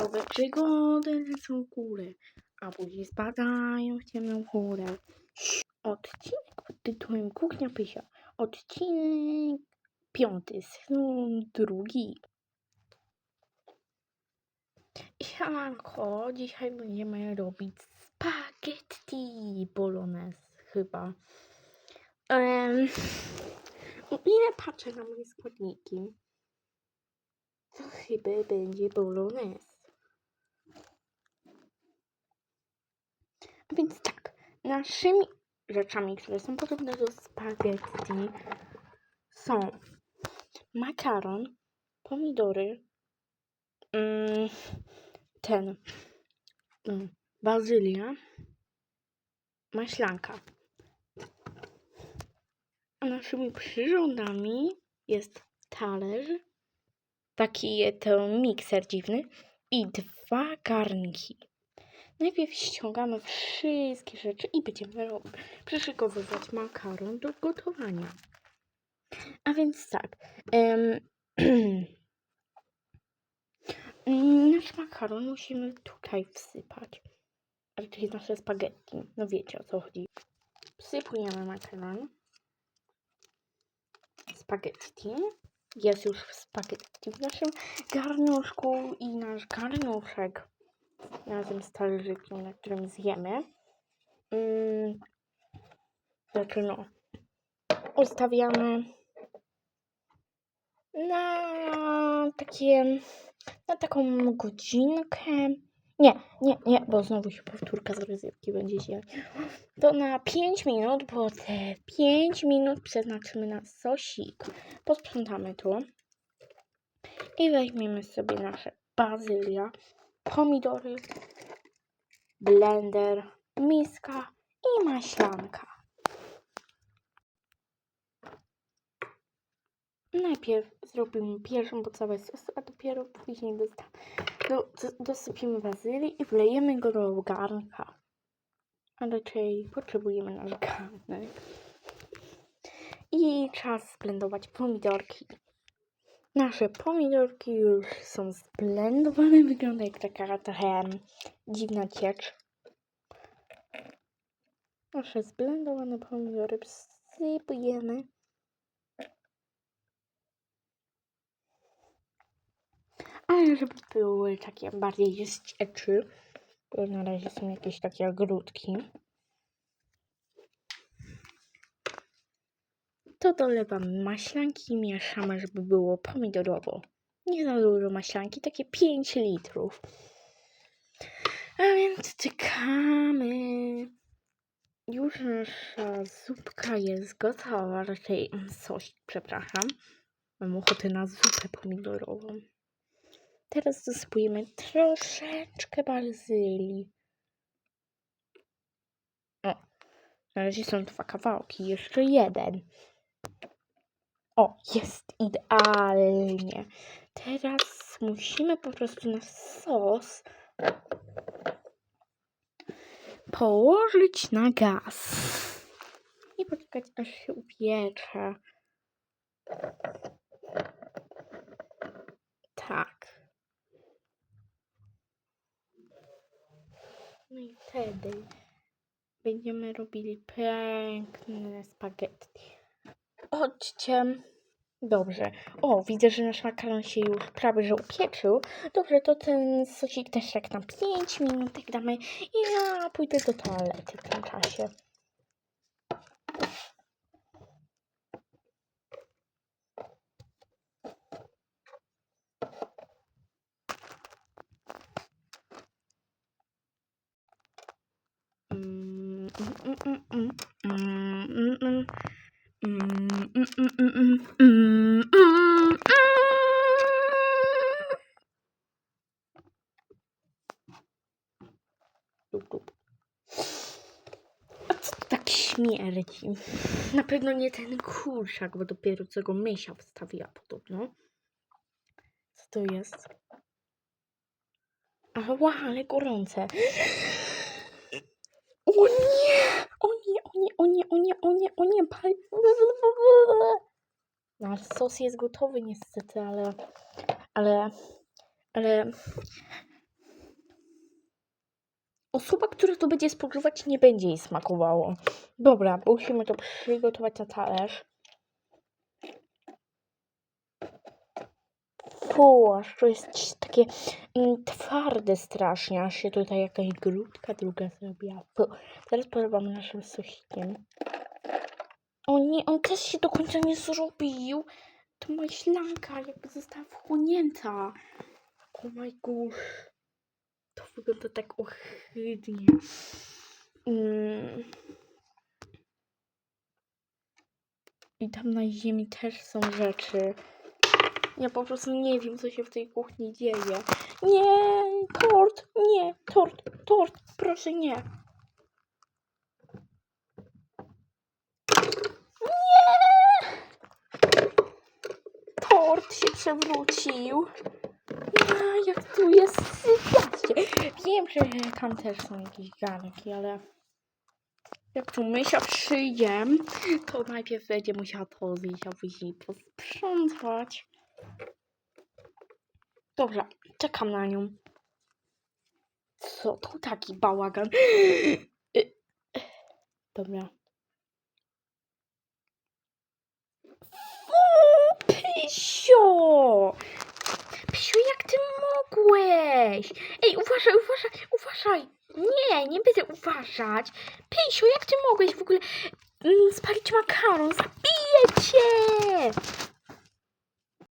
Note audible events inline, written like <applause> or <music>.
Wesołe przygody lecą w górę, a później spadają w ciemną chmurę. Odcinek pod tytułem Kuchnia Pysia. Odcinek piąty, sezon drugi. Siemanko, dzisiaj będziemy robić spaghetti bolognese chyba. Um, ile patrzę na moje składniki, to chyba będzie bolognese. A więc tak, naszymi rzeczami, które są podobne do spaghetti są makaron, pomidory, mm, ten, mm, bazylia, maślanka. A naszymi przyrządami jest talerz, taki to mikser dziwny i dwa garnki. Najpierw ściągamy wszystkie rzeczy i będziemy przyszykowywać makaron do gotowania. A więc tak. <clears throat> nasz makaron musimy tutaj wsypać. A raczej nasze spaghetti. No wiecie o co chodzi. Wsypujemy makaron. Spaghetti. Jest już spaghetti w naszym garnuszku i nasz garnuszek razem z talerzykiem, na którym zjemy. Mm, znaczy no, ustawiamy na takie, na taką godzinkę. Nie, nie, nie, bo znowu się powtórka z rozrywki będzie dziać. To na 5 minut, bo te 5 minut przeznaczymy na sosik. Posprzątamy tu i weźmiemy sobie nasze bazylia, pomidory, blender, miska i maślanka. Najpierw zrobimy pierwszą podstawę sosu, a dopiero później do, do, dosypimy bazylii i wlejemy go do garnka. A raczej potrzebujemy nasz garnek. I czas zblendować pomidorki. Nasze pomidorki już są zblendowane. Wygląda jak taka trochę dziwna ciecz. Nasze zblendowane pomidory wsypujemy. Ale żeby były takie bardziej z bo na razie są jakieś takie grudki. To dolewamy maślanki i mieszamy, żeby było pomidorowo. Nie za dużo maślanki, takie 5 litrów. A więc czekamy. Już nasza zupka jest gotowa, raczej sos, przepraszam. Mam ochotę na zupę pomidorową. Teraz dosypujemy troszeczkę bazylii. O, na razie są dwa kawałki, jeszcze jeden. O, jest idealnie. Teraz musimy po prostu na sos położyć na gaz i poczekać aż się upiecze. Tak. No i wtedy będziemy robili piękne spaghetti. Chodźcie. Dobrze. O, widzę, że nasz makaron się już prawie że upieczył. Dobrze, to ten sosik też jak na 5 minut tak damy i ja pójdę do toalety w tym czasie. Mm, mm, mm, mm, mm, mm, mm. A co to tak śmierdzi? Na pewno nie ten kurczak, bo dopiero co go mysia wstawiła podobno. Co to jest? Ała, ale gorące. <gasps> O nie! o nie, o nie, o nie, pali. No, sos jest gotowy niestety, ale, ale, ale osoba, która to będzie spożywać, nie będzie jej smakowało. Dobra, musimy to przygotować na talerz. Aż to jest takie mm, twarde strasznie, aż się tutaj jakaś grudka druga zrobiła. Teraz polewamy naszym sosikiem. O nie, on też się do końca nie zrobił. To maślanka jakby została wchłonięta. Oh my gosh. To wygląda tak ohydnie. Mm. I tam na ziemi też są rzeczy. Ja po prostu nie wiem, co się w tej kuchni dzieje. Nie, tort, nie, tort, tort, proszę nie. Nie! Tort się przewrócił. Ja, jak tu jest sypiacie. Wiem, że tam też są jakieś garnki, ale jak tu mysia przyjdzie, to najpierw będzie musiała to zjeść, a później posprzątać. Dobra, czekam na nią. Co to taki bałagan? <gasps> Dobra. Fu, Pysio! Pysio, jak ty mogłeś? Ej, uważaj, uważaj, uważaj! Nie, nie będę uważać. Pysio, jak ty mogłeś w ogóle mm, spalić makaron? Zabiję cię!